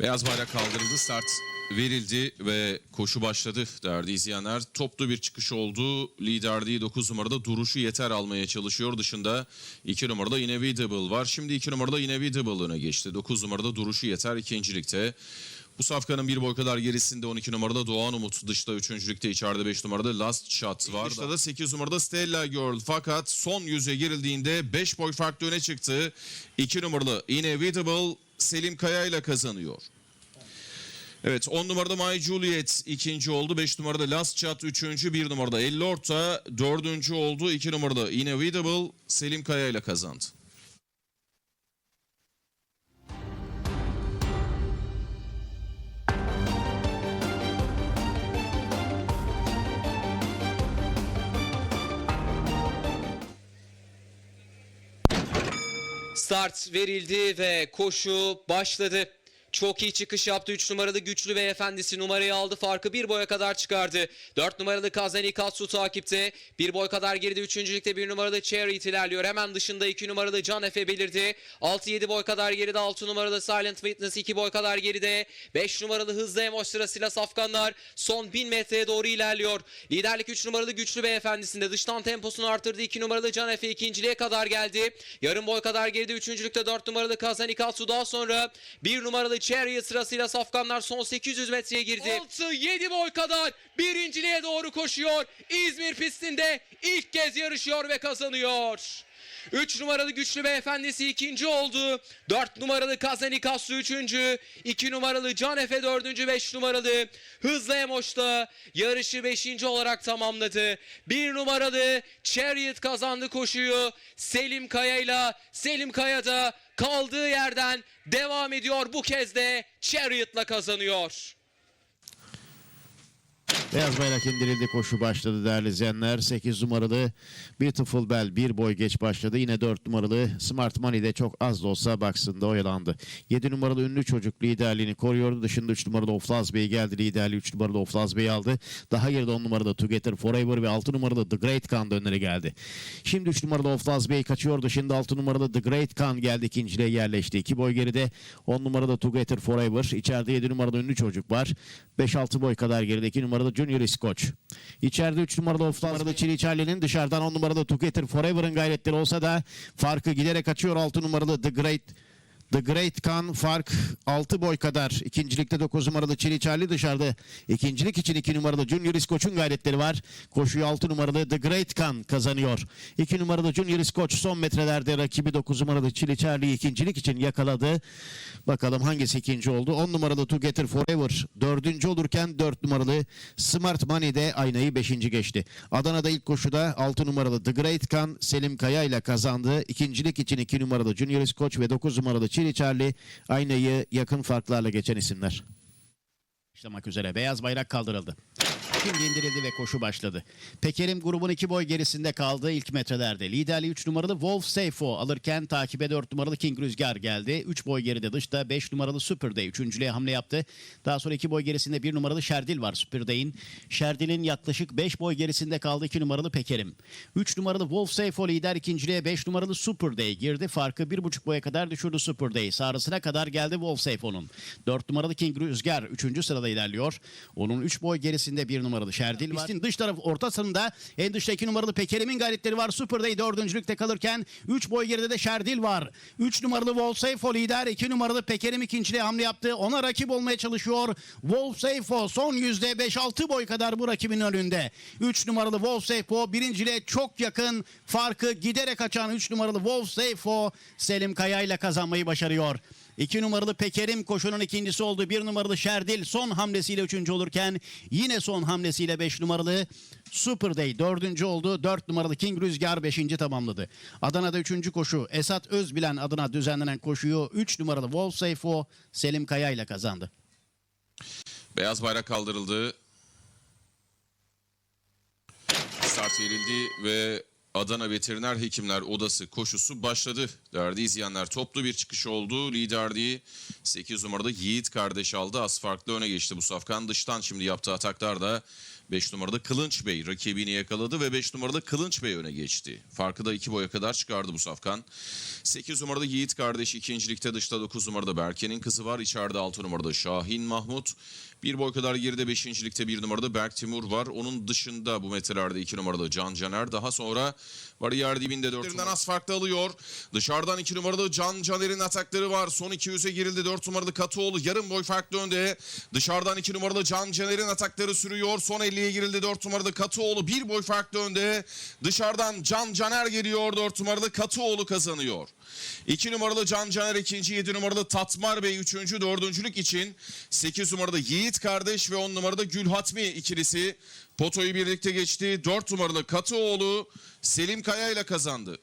Beyaz bayrak kaldırıldı, start verildi ve koşu başladı değerli izleyenler. Toplu bir çıkış oldu. Liderliği 9 numarada duruşu yeter almaya çalışıyor. Dışında 2 numarada Inevitable var. Şimdi 2 numarada Inevitable öne geçti. 9 numarada duruşu yeter ikincilikte. Bu safkanın bir boy kadar gerisinde 12 numarada Doğan Umut. Dışta 3. ligde içeride 5 numarada Last Shot var. Dışta da 8 numarada Stella Girl. Fakat son yüze girildiğinde 5 boy farklı öne çıktı. 2 numaralı Inevitable Selim Kaya ile kazanıyor. Evet 10 numarada My Juliet ikinci oldu. 5 numarada Last Chat üçüncü. 1 numarada Elli Orta dördüncü oldu. 2 numarada Inevitable Selim Kaya ile kazandı. Start verildi ve koşu başladı. Çok iyi çıkış yaptı 3 numaralı güçlü beyefendisi numarayı aldı farkı bir boya kadar çıkardı. 4 numaralı Kazani Katsu takipte. Bir boy kadar geride 3. ligde 1 numaralı Chariot ilerliyor. Hemen dışında 2 numaralı Can Efe belirdi. 6-7 boy kadar geride 6 numaralı Silent Witness 2 boy kadar geride. 5 numaralı Hızlı Emoş sırasıyla Safkanlar son 1000 metreye doğru ilerliyor. Liderlik 3 numaralı güçlü beyefendisinde dıştan temposunu artırdı. 2 numaralı Can Efe ikinciliğe kadar geldi. Yarım boy kadar geride 3. ligde 4 numaralı Kazani Katsu daha sonra 1 numaralı Chariot sırasıyla Safkanlar son 800 metreye girdi. 6-7 boy kadar birinciliğe doğru koşuyor. İzmir pistinde ilk kez yarışıyor ve kazanıyor. 3 numaralı güçlü beyefendisi ikinci oldu. 4 numaralı Kazani Kaslı üçüncü. 2 numaralı Can Efe dördüncü. 5 numaralı Hızlı Emoş da yarışı 5. olarak tamamladı. 1 numaralı Chariot kazandı koşuyu. Selim Kaya ile Selim Kaya da kaldığı yerden devam ediyor. Bu kez de Chariot'la kazanıyor. Beyaz bayrak indirildi koşu başladı değerli izleyenler. 8 numaralı Beautiful Bell bir boy geç başladı. Yine 4 numaralı Smart Money de çok az da olsa baksında oyalandı. 7 numaralı ünlü çocuk liderliğini koruyordu. Dışında 3 numaralı Oflaz Bey geldi. Liderliği 3 numaralı Oflaz Bey aldı. Daha geride 10 numaralı Together Forever ve 6 numaralı The Great Khan da önlere geldi. Şimdi 3 numaralı Oflaz Bey kaçıyor. Dışında 6 numaralı The Great Khan geldi. ikinciliğe yerleşti. 2 boy geride 10 numaralı Together Forever. İçeride 7 numaralı ünlü çocuk var. 5-6 boy kadar geride 2 numaralı Junior Iskoç. İçeride 3 numaralı Oflaz numaralı Çili Charlie'nin dışarıdan 10 numaralı Together Forever'ın gayretleri olsa da farkı giderek açıyor 6 numaralı The Great The Great Khan fark 6 boy kadar. İkincilikte 9 numaralı Çili Charlie dışarıda. İkincilik için 2 numaralı Junior Iskoç'un gayretleri var. Koşuyu 6 numaralı The Great Khan kazanıyor. 2 numaralı Junior Iskoç son metrelerde rakibi 9 numaralı Çili Charlie ikincilik için yakaladı. Bakalım hangisi ikinci oldu. 10 numaralı Together Forever dördüncü olurken 4 numaralı Smart Money de aynayı 5. geçti. Adana'da ilk koşuda 6 numaralı The Great Khan Selim Kaya ile kazandı. İkincilik için 2 numaralı Junior Iskoç ve 9 numaralı Çili Charlie aynayı yakın farklarla geçen isimler. Başlamak üzere beyaz bayrak kaldırıldı. Şimdi indirildi ve koşu başladı. Pekerim grubun iki boy gerisinde kaldı ilk metrelerde. Liderliği 3 numaralı Wolf Seifo alırken takibe 4 numaralı King Rüzgar geldi. 3 boy geride dışta 5 numaralı Super Day üçüncülüğe hamle yaptı. Daha sonra 2 boy gerisinde 1 numaralı Şerdil var Super Day'in. Şerdil'in yaklaşık 5 boy gerisinde kaldı 2 numaralı Pekerim. 3 numaralı Wolf Seifo lider ikinciliğe 5 numaralı Super Day girdi. Farkı 1,5 boya kadar düşürdü Super Day. Sarısına kadar geldi Wolf Seifo'nun. 4 numaralı King Rüzgar 3. sırada ilerliyor. Onun 3 boy gerisinde 1 numaralı Şerdil var. Pistin dış taraf ortasında en dışta 2 numaralı Pekerim'in gayretleri var. Super Day 4. kalırken 3 boy geride de Şerdil var. 3 numaralı Wolfseifo lider. 2 numaralı Pekerim ikinciliğe hamle yaptı. Ona rakip olmaya çalışıyor. Wolfseifo son yüzde 5-6 boy kadar bu rakibin önünde. 3 numaralı Wolfseifo birinciliğe çok yakın. Farkı giderek açan 3 numaralı Wolfseifo Selim Kaya ile kazanmayı başarıyor. 2 numaralı Pekerim koşunun ikincisi oldu. 1 numaralı Şerdil son hamlesiyle üçüncü olurken yine son hamlesiyle 5 numaralı Super Day dördüncü oldu. 4 numaralı King Rüzgar 5. tamamladı. Adana'da üçüncü koşu Esat Özbilen adına düzenlenen koşuyu 3 numaralı Wolf Seifo Selim Kaya ile kazandı. Beyaz bayrak kaldırıldı. Start verildi ve Adana Veteriner Hekimler Odası koşusu başladı. Değerli izleyenler toplu bir çıkış oldu. Liderliği 8 numarada Yiğit kardeş aldı. Az farklı öne geçti bu safkan. Dıştan şimdi yaptığı ataklar da 5 numarada Kılınç Bey rakibini yakaladı ve 5 numarada Kılınç Bey öne geçti. Farkı da 2 boya kadar çıkardı bu safkan. 8 numarada Yiğit kardeş ikincilikte dışta 9 numarada Berke'nin kızı var. İçeride 6 numarada Şahin Mahmut. Bir boy kadar geride 5. ligde 1 numarada Berk Timur var. Onun dışında bu metrelerde 2 numarada Can Caner. Daha sonra bariyer dibinde 4 numaradan az farklı alıyor. Dışarıdan 2 numarada Can Caner'in atakları var. Son 200'e girildi 4 numarada Katıoğlu. Yarım boy farklı önde. Dışarıdan 2 numarada Can Caner'in atakları sürüyor. Son 50'ye girildi 4 numarada Katıoğlu. Bir boy farklı önde. Dışarıdan Can Caner geliyor 4 numarada Katıoğlu kazanıyor. 2 numaralı Can Caner ikinci, 7 numaralı Tatmar Bey üçüncü, dördüncülük için 8 numarada Yiğit kardeş ve 10 numarada Gülhatmi ikilisi potoyu birlikte geçti. 4 numaralı Katıoğlu Selim Kaya ile kazandı.